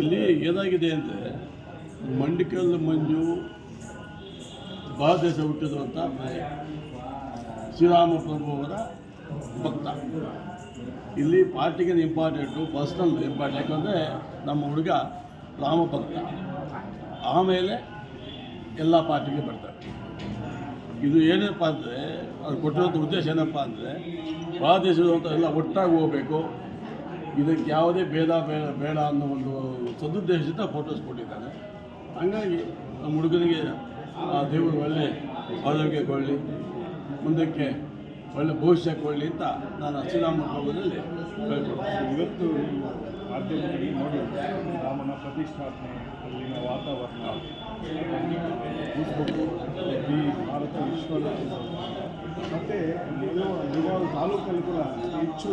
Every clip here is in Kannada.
ಇಲ್ಲಿ ಏನಾಗಿದೆ ಅಂದರೆ ಮಂಡಿಕಲ್ ಮಂಜು ಭಾರತ ನಾಯಕ ಶ್ರೀರಾಮ ಪ್ರಭು ಅವರ ಭಕ್ತ. ಇಲ್ಲಿ ಪಾರ್ಟಿಗೆ ಇಂಪಾರ್ಟೆಂಟು, ಪರ್ಸ್ನಲ್ ಇಂಪಾರ್ಟೆಂಟ್. ಯಾಕಂದರೆ ನಮ್ಮ ಹುಡುಗ ರಾಮ ಭಕ್ತ. ಆಮೇಲೆ ಎಲ್ಲ ಪಾರ್ಟಿಗೆ ಬರ್ತಾರೆ. ಇದು ಏನಪ್ಪ ಅಂದರೆ ಅದು ಕೊಟ್ಟಿರೋಂಥ ಉದ್ದೇಶ ಏನಪ್ಪ ಅಂದರೆ ಎಲ್ಲ ಒಟ್ಟಾಗಿ ಹೋಗಬೇಕು. ಇದಕ್ಕೆ ಯಾವುದೇ ಭೇದ ಬೇಡ ಬೇಡ ಅನ್ನೋ ಒಂದು ಸದುದ್ದೇಶದಿಂದ ಫೋಟೋಸ್ ಕೊಟ್ಟಿದ್ದಾರೆ. ಹಾಗಾಗಿ ನಮ್ಮ ಹುಡುಗನಿಗೆ ಆ ದೇವರು ಒಳ್ಳೆ ಆರೋಗ್ಯ ಕೊಡಲಿ, ಮುಂದಕ್ಕೆ ಒಳ್ಳೆ ಭವಿಷ್ಯ ಕೊಡಲಿ ಅಂತ ನಾನು ಶ್ರೀರಾಮ ಪ್ರಭುದಲ್ಲಿ ಕೇಳ್ಕೊಳ್ತೀನಿ. ಇವತ್ತು ಮಾಧ್ಯಮದಲ್ಲಿ ನೋಡಿ ರಾಮನ ಪ್ರತಿಷ್ಠಾಪನೆ ಅಲ್ಲಿನ ವಾತಾವರಣ ಈ ಭಾರತ ವಿಶ್ವದ ಮತ್ತು ನಿಜವಾದ ತಾಲೂಕಲ್ಲಿ ಕೂಡ ಹೆಚ್ಚು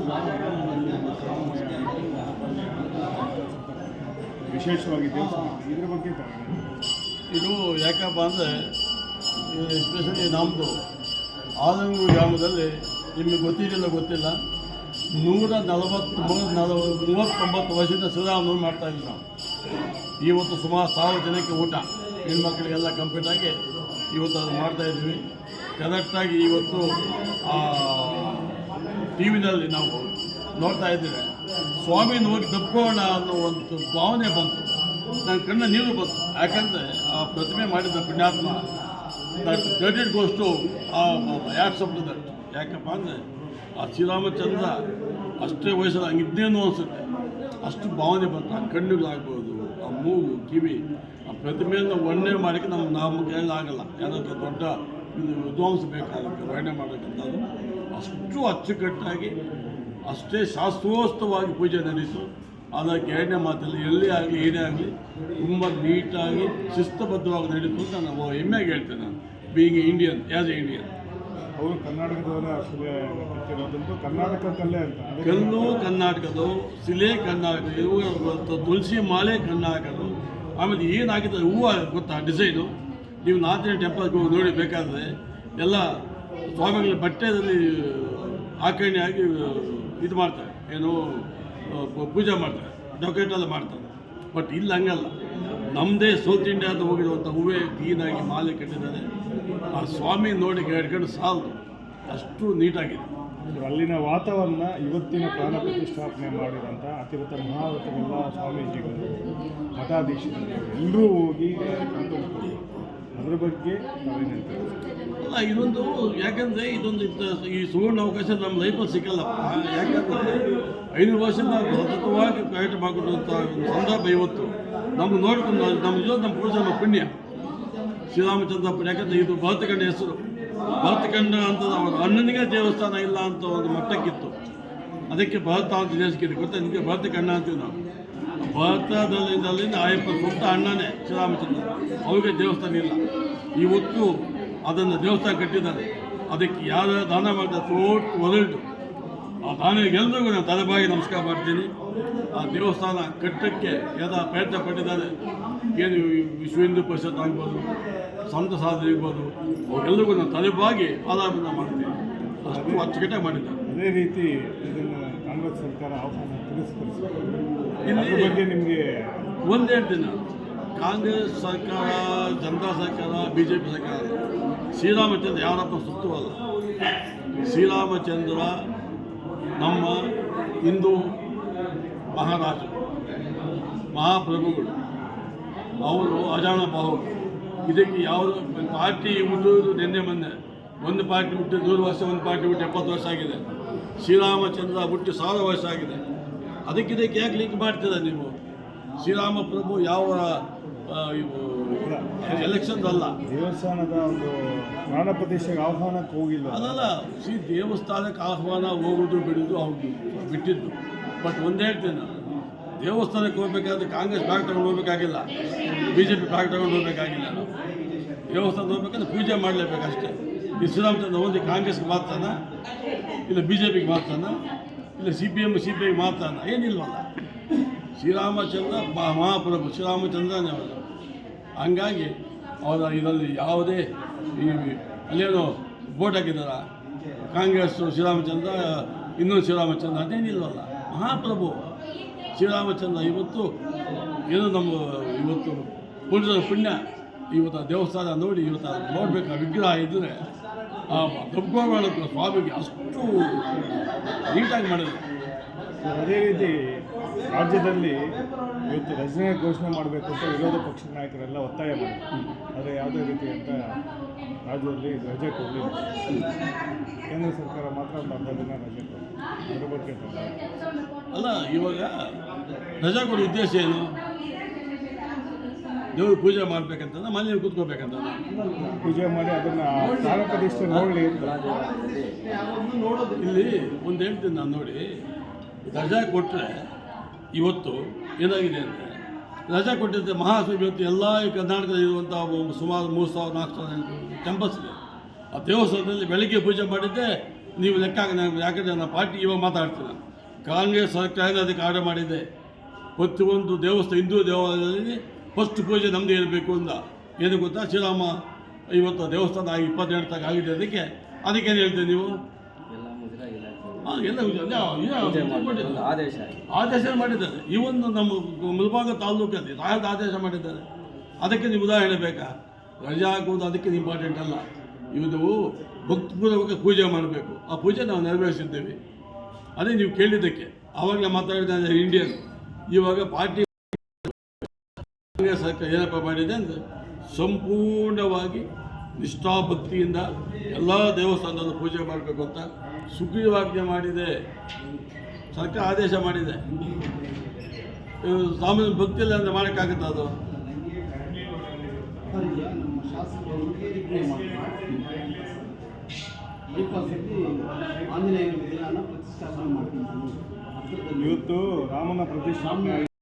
ವಿಶೇಷವಾಗಿ ದೇವಸ್ಥಾನ ಇದ್ರ ಬಗ್ಗೆ ಇದು ಯಾಕಪ್ಪ ಅಂದರೆ ಎಸ್ಪೆಷಲಿ ನಮ್ಮದು ಆಲಂಗು ಗ್ರಾಮದಲ್ಲಿ ನಿಮಗೆ ಗೊತ್ತಿರಲಿಲ್ಲ ಗೊತ್ತಿಲ್ಲ. ನೂರ ನಲವತ್ತು ನಲವ ಮೂವತ್ತೊಂಬತ್ತು ವರ್ಷದಿಂದ ಶ್ರೀರಾಮನವಮಿ ಮಾಡ್ತಾ ಇದ್ವಿ ನಾವು. ಇವತ್ತು ಸುಮಾರು ಸಾವಿರ ಜನಕ್ಕೆ ಊಟ. ಹೆಣ್ಮಕ್ಳಿಗೆಲ್ಲ ಕಂಪ್ಲೀಟ್ ಆಗಿ ಇವತ್ತು ಅದು ಮಾಡ್ತಾ ಇದ್ದೀವಿ ಕರೆಕ್ಟಾಗಿ ಇವತ್ತು ಟಿ ವಿನಲ್ಲಿ ನಾವು ನೋಡ್ತಾ ಇದ್ದೀವಿ. ಸ್ವಾಮಿನ ಹೋಗಿ ದಬ್ಕೋಣ ಅನ್ನೋ ಒಂದು ಭಾವನೆ ಬಂತು. ನನ್ನ ಕಣ್ಣ ನೀರು ಬಂತು. ಯಾಕಂದರೆ ಆ ಪ್ರತಿಮೆ ಮಾಡಿದ ಪುಣ್ಯಾತ್ಮ ಕ್ರೆಡಿಟ್ ಗೋಸ್ಟು ಆ ಯಾಕೆ ದಟ್ ಯಾಕಪ್ಪ ಅಂದರೆ ಆ ಶ್ರೀರಾಮಚಂದ್ರ ಅಷ್ಟೇ ವಯಸ್ಸಲ್ಲಿ ಹಂಗಿದ್ದೇನು ಅನಿಸುತ್ತೆ. ಅಷ್ಟು ಭಾವನೆ ಬಂತು ಆ ಕಣ್ಣುಗಳಾಗ್ಬೋದು ಆ ಮೂಗು, ಕಿವಿ, ಆ ಪ್ರತಿಮೆಯನ್ನು ವರ್ಣನೆ ಮಾಡೋಕ್ಕೆ ನಮ್ಮ ನಮ್ಮ ಆಗಲ್ಲ. ಯಾವುದಕ್ಕೆ ದೊಡ್ಡ ಇದು ವಿದ್ವಾಂಸ ಬೇಕಾಗುತ್ತೆ ವರ್ಣನೆ ಮಾಡೋಕ್ಕಂಥದ್ದು ಅಷ್ಟು ಅಚ್ಚುಕಟ್ಟಾಗಿ ಅಷ್ಟೇ ಶಾಸ್ತ್ರೋಸ್ತವಾಗಿ ಪೂಜೆ ನಡೆಸು, ಅದಕ್ಕೆ ಎರಡನೇ ಮಾತಲ್ಲಿ ಎಲ್ಲಿ ಆಗಲಿ, ಏನೇ ಆಗಲಿ, ತುಂಬ ನೀಟಾಗಿ ಶಿಸ್ತಬದ್ಧವಾಗಿ ನಡೀತು ಅಂತ ನಾನು ಹೆಮ್ಮೆಗೆ ಹೇಳ್ತೇನೆ ನಾನು. Being Indian as a Indian ಅವರು ಕರ್ನಾಟಕದವರೇ ಅಷ್ಟೇ ಕೆತ್ತಿರೋದಂತೂ ಕರ್ನಾಟಕದಲ್ಲೇ ಅಂತ. ಕಲ್ಲು ಕರ್ನಾಟಕದ್ದು, ಶಿಲೆ ಕರ್ನಾಟಕ, ಇವು ತುಳಸಿ ಮಾಲೆ ಕರ್ನಾಟಕದ್ದು. ಆಮೇಲೆ ಏನಾಗಿದೆ, ಹೂವು ಗೊತ್ತಾ ಡಿಸೈನು ನೀವು ನಾಥಿನ ಟೆಂಪಲ್ಗೆ ಹೋಗಿ ನೋಡಿ ಬೇಕಾದರೆ, ಎಲ್ಲ ಸ್ವಾಮಿಗಳ ಬಟ್ಟೆದಲ್ಲಿ ಆಕರಣೆ ಇದು ಮಾಡ್ತಾರೆ. ಏನು, ಪೂಜೆ ಮಾಡ್ತಾರೆ ಡೆಕೋರೇಟ್ ಎಲ್ಲ ಮಾಡ್ತಾರೆ. ಬಟ್ ಇಲ್ಲಿ ಹಂಗಲ್ಲ. ನಮ್ಮದೇ ಸೌತ್ ಇಂಡಿಯಾದ ಹೋಗಿರುವಂಥ ಹೂವೇ ಕ್ಲೀನಾಗಿ ಮಾಲೆ ಕಟ್ಟಿದ್ದಾರೆ. ಆ ಸ್ವಾಮಿ ನೋಡಿ ಕೇಳ್ಕೊಂಡು ಸಾಲದು. ಅಷ್ಟು ನೀಟಾಗಿದೆ. ಅಲ್ಲಿನ ವಾತಾವರಣ ಇವತ್ತಿನ ಪ್ರಾಣ ಪ್ರತಿಷ್ಠಾಪನೆ ಮಾಡಿದಂಥ ಅತಿರಥ ಮಹಾರಥರೆಲ್ಲ ಸ್ವಾಮೀಜಿಗಳು, ಮಠಾಧೀಶರು ಎಲ್ಲರೂ ಹೋಗಿ ಅದ್ರ ಬಗ್ಗೆ ಅಲ್ಲ, ಇದೊಂದು, ಯಾಕಂದರೆ ಇದೊಂದು ಈ ಸುವರ್ಣ ಅವಕಾಶ ನಮ್ಮ ಲೈಫಲ್ಲಿ ಸಿಕ್ಕಲ್ಲಪ್ಪ. ಯಾಕಂದ್ರೆ ಐನೂರು ವರ್ಷದಿಂದ ಸತತವಾಗಿ ಪ್ರಯಾಣ ಮಾಡಿಕೊಂಡಂಥ ಒಂದು ಸಂದರ್ಭ ಇವತ್ತು. ನಮ್ಗೆ ನೋಡ್ಕೊಂಡು ನಮ್ಮ ಜೊತೆ ನಮ್ಮ ಪುರುಷನ ಪುಣ್ಯ. ಶ್ರೀರಾಮಚಂದ್ರಪ್ಪ ಯಾಕಂದರೆ ಇದು ಭಾರತಕಂಡ ಹೆಸರು. ಭಾರತಕಂಡ ಅಂತ ಅವರ ಅಣ್ಣನಿಗೆ ದೇವಸ್ಥಾನ ಇಲ್ಲ ಅಂತ ಒಂದು ಮಟ್ಟಕ್ಕಿತ್ತು. ಅದಕ್ಕೆ ಭಾರತ ಅಂತ ದೇಶಕ್ಕೆ ಗೊತ್ತಾ ನಿಮಗೆ ಭಾರತಕಂಡ ಅಂತೀವಿ ನಾವು. ಭಾರತದಲ್ಲಿ ಆಯಪ್ಪ ಸ್ವಂತ ಅಣ್ಣನೇ ಶ್ರೀರಾಮಚಂದ್ರ. ಅವರಿಗೆ ದೇವಸ್ಥಾನ ಇಲ್ಲ. ಇವತ್ತು ಅದನ್ನು ದೇವಸ್ಥಾನ ಕಟ್ಟಿದ್ದಾರೆ. ಅದಕ್ಕೆ ಯಾರ ದಾನ ಮಾಡಿದ ತೋಟ ವರ್ಲ್ಡ್ ಆ ದಾನಿಗೆಲ್ಲರಿಗೂ ನಾನು ತಲೆಬಾಗಿ ನಮಸ್ಕಾರ ಮಾಡ್ತೀನಿ. ಆ ದೇವಸ್ಥಾನ ಕಟ್ಟಕ್ಕೆ ಯದ ಪ್ರಯತ್ನ ಪಟ್ಟಿದ್ದಾರೆ. ಏನು ವಿಶ್ವ ಹಿಂದೂ ಪರಿಷತ್ ಆಗ್ಬೋದು, ಸಂತ ಸಾಧನೆ ಇರ್ಬೋದು ಅವರೆಲ್ಲರಿಗೂ ನಾನು ತಲೆಬಾಗಿ ಆಲಾಪನ ಮಾಡ್ತೀನಿ. ಅಷ್ಟು ಅಚ್ಚುಕಟ್ಟಾಗಿ ಮಾಡಿದ್ದಾರೆ. ಅದೇ ರೀತಿ ಇದನ್ನು ಕಾಂಗ್ರೆಸ್ ಸರ್ಕಾರ ಆಹ್ವಾನ ತಿರಸ್ಕರಿಸಿದೆ. ಬಗ್ಗೆ ನಿಮಗೆ ಒಂದು ದಿನ ಕಾಂಗ್ರೆಸ್ ಸರ್ಕಾರ ಜನತಾ ಸರ್ಕಾರ ಬಿ ಜೆ ಪಿ ಸರ್ಕಾರ. ಶ್ರೀರಾಮಚಂದ್ರ ಯಾರಪ್ಪ ಸುತ್ತುವಲ್ಲ ಶ್ರೀರಾಮಚಂದ್ರ ನಮ್ಮ ಹಿಂದೂ ಮಹಾರಾಜ ಮಹಾಪ್ರಭುಗಳು. ಅವರು ಅಜಾಣ ಬಾಹುಗಳು. ಇದಕ್ಕೆ ಯಾವ ಪಾರ್ಟಿ ಉಳಿದು ನಿನ್ನೆ ಮೊನ್ನೆ. ಒಂದು ಪಾರ್ಟಿ ಬಿಟ್ಟು ನೂರು ವರ್ಷ ಒಂದು ಪಾರ್ಟಿ ಬಿಟ್ಟು ಎಪ್ಪತ್ತು ವರ್ಷ ಆಗಿದೆ. ಶ್ರೀರಾಮಚಂದ್ರ ಬಿಟ್ಟು ಸಾವಿರ ವರ್ಷ ಆಗಿದೆ. ಅದಕ್ಕೆ ಇದಕ್ಕೆ ಯಾಕೆ ಲಿಂಕ್ ಮಾಡ್ತೀರ ನೀವು? ಶ್ರೀರಾಮ ಪ್ರಭು ಯಾವ ಎಲೆಕ್ಷನ್ ಅಲ್ಲ. ದೇವಸ್ಥಾನದ ಒಂದು ಪ್ರಾಣ ಪ್ರದೇಶಕ್ಕೆ ಆಹ್ವಾನಕ್ಕೆ ಹೋಗಿಲ್ಲ. ಅಲ್ಲಲ್ಲ ಶ್ರೀ ದೇವಸ್ಥಾನಕ್ಕೆ ಆಹ್ವಾನ ಹೋಗೋದು ಬಿಡೋದು ಅವ್ರು ಬಿಟ್ಟಿದ್ದು. ಬಟ್ ಒಂದೇ ಹೇಳ್ತೇನೆ ನಾನು. ದೇವಸ್ಥಾನಕ್ಕೆ ಹೋಗ್ಬೇಕಾದ್ರೆ ಕಾಂಗ್ರೆಸ್ ಬ್ಯಾಗ್ ತಗೊಂಡು ಹೋಗ್ಬೇಕಾಗಿಲ್ಲ. ಬಿ ಜೆ ಪಿ ಬ್ಯಾಗ್ ತಗೊಂಡು ಹೋಗ್ಬೇಕಾಗಿಲ್ಲ. ನಾವು ದೇವಸ್ಥಾನ ಹೋಗ್ಬೇಕಂದ್ರೆ ಪೂಜೆ ಮಾಡಲೇಬೇಕಷ್ಟೇ. ಈ ಶ್ರೀರಾಮಚಂದ್ರ ಒಂದು ಕಾಂಗ್ರೆಸ್ಗೆ ಮಾತಾನ ಇಲ್ಲ ಬಿ ಜೆ ಪಿಗೆ ಮಾತಾನ ಇಲ್ಲ C P M C P ಐಗೆ ಮಾತಾನ ಏನಿಲ್ವಲ್ಲ ಶ್ರೀರಾಮಚಂದ್ರ ಮಹಾ- ಮಹಾಪ್ರಭು, ಶ್ರೀರಾಮಚಂದ್ರನೇ ಅವರು. ಹಂಗಾಗಿ ಅವರ ಇದರಲ್ಲಿ ಯಾವುದೇ ಈ ಅಲ್ಲೇನೋ ಬೋಟ್ ಹಾಕಿದಾರ ಕಾಂಗ್ರೆಸ್ ಶ್ರೀರಾಮಚಂದ್ರ, ಇನ್ನೊಂದು ಶ್ರೀರಾಮಚಂದ್ರ ಅದೇನಿಲ್ವಲ್ಲ ಮಹಾಪ್ರಭು. ಶ್ರೀರಾಮಚಂದ್ರ ಇವತ್ತು ಏನು ನಮ್ಮ ಇವತ್ತು ಪುಣ್ಯದ ಪುಣ್ಯ. ಇವತ್ತು ದೇವಸ್ಥಾನ ನೋಡಿ, ಇವತ್ತು ನೋಡಬೇಕು ವಿಗ್ರಹ ಇದ್ದರೆ ಆ ಸ್ವಾಮಿ ಸ್ವಾಮಿಗೆ ಅಷ್ಟು ನೀಟಾಗಿ ಮಾಡಿದ್ರು. ಅದೇ ರೀತಿ ರಾಜ್ಯದಲ್ಲಿ ಇವತ್ತು ರಜನೆ ಘೋಷಣೆ ಮಾಡಬೇಕು ಅಂತ ವಿರೋಧ ಪಕ್ಷದ ನಾಯಕರೆಲ್ಲ ಒತ್ತಾಯ ಮಾಡಿದ್ರು. ಆದರೆ ಯಾವುದೇ ರೀತಿ ಅಂತ ರಾಜ್ಯದಲ್ಲಿ ರಜೆ ಕೊಡಲಿಲ್ಲ. ಕೇಂದ್ರ ಸರ್ಕಾರ ಮಾತ್ರ ಒಂದು ಅರ್ಧ ದಿನ ರಜೆ ಕೊಡ್ತಾರೆ ಅದ್ರ ಬಗ್ಗೆ ಅಲ್ಲ ಇವಾಗ ರಜಾ ಕೊಡೋ ಉದ್ದೇಶ ಏನು? ದೇವ್ರ ಪೂಜೆ ಮಾಡ್ಬೇಕಂತ ಮನೇಲಿ ಕೂತ್ಕೋಬೇಕಂತ ಪೂಜೆ ಮಾಡಿ ಅದನ್ನು ನೋಡೋದು ನೋಡಲಿ ಇಲ್ಲಿ ಒಂದು ಹೇಳ್ತೀನಿ ನಾನು ನೋಡಿ. ರಜಾ ಕೊಟ್ಟರೆ ಇವತ್ತು ಏನಾಗಿದೆ ಅಂದರೆ ರಜಾ ಕೊಟ್ಟಿದ್ದೆ ಮಹಾಸ್ವಾಮಿ ಇವತ್ತು ಎಲ್ಲ ಕರ್ನಾಟಕದಲ್ಲಿ ಇರುವಂಥ ಸುಮಾರು ಮೂರು ಸಾವಿರ ನಾಲ್ಕು ಸಾವಿರ ಟೆಂಪಲ್ಸ್ ಇದೆ. ಆ ದೇವಸ್ಥಾನದಲ್ಲಿ ಬೆಳಗ್ಗೆ ಪೂಜೆ ಮಾಡಿದ್ದೆ ನೀವು ಲೆಕ್ಕ ಯಾಕಂದರೆ ನಾನು ಪಾರ್ಟಿ ಇವಾಗ ಮಾತಾಡ್ತೀನಿ ಕಾಂಗ್ರೆಸ್ ಸರ್ಕಾರ ಅದಕ್ಕೆ ಆರ್ಡರ್ ಮಾಡಿದೆ. ಪ್ರತಿಯೊಂದು ದೇವಸ್ಥಾನ ಹಿಂದೂ ದೇವಾಲಯದಲ್ಲಿ ಫಸ್ಟ್ ಪೂಜೆ ನಮ್ಮದೇ ಇರಬೇಕು ಅಂತ ಏನು ಗೊತ್ತಾ? ಶ್ರೀರಾಮ ಇವತ್ತು ದೇವಸ್ಥಾನ ಆಗಿ ಇಪ್ಪತ್ತೆರಡು ತಗ ಆಗಿದೆ ಅದಕ್ಕೆ. ಅದಕ್ಕೇನು ಹೇಳ್ತೀವಿ ನೀವು? ಎಲ್ಲ ಆದೇಶ ಆದೇಶ ಮಾಡಿದ್ದಾರೆ. ಈ ಒಂದು ನಮ್ಮ ಮುಲ್ಬಾಗ ತಾಲೂಕಲ್ಲಿ ರಾಯದ ಆದೇಶ ಮಾಡಿದ್ದಾರೆ. ಅದಕ್ಕೆ ನೀವು ಉದಾಹರಣೆ ಬೇಕಾ? ರಜೆ ಹಾಕುವುದು ಅದಕ್ಕೆ ಇಂಪಾರ್ಟೆಂಟ್ ಅಲ್ಲ. ಇದು ಭಕ್ತಿಪೂರ್ವಕ ಪೂಜೆ ಮಾಡಬೇಕು. ಆ ಪೂಜೆ ನಾವು ನೆರವೇರಿಸಿದ್ದೇವೆ. ಅದೇ ನೀವು ಕೇಳಿದ್ದಕ್ಕೆ. ಆವಾಗಲೇ ಮಾತಾಡಿದ ಇಂಡಿಯನ್. ಇವಾಗ ಪಾರ್ಟಿ ಸರ್ಕಾರ ಏನಪ್ಪ ಮಾಡಿದೆ ಅಂದರೆ ಸಂಪೂರ್ಣವಾಗಿ ನಿಷ್ಠಾಭಕ್ತಿಯಿಂದ ಎಲ್ಲ ದೇವಸ್ಥಾನದಲ್ಲೂ ಪೂಜೆ ಮಾಡಬೇಕು ಅಂತ ಸುಗ್ರೀವಾಜ್ಞೆ ಮಾಡಿದೆ. ಸರ್ಕಾರ ಆದೇಶ ಮಾಡಿದೆ. ಸಾಮಾನ್ಯ ಭಕ್ತಿ ಇಲ್ಲ ಅಂದರೆ ಮಾಡೋಕ್ಕಾಗುತ್ತಾ ಅದು? ಇವತ್ತು ರಾಮನ ಪ್ರತಿಷ್ಠಾಪನೆ.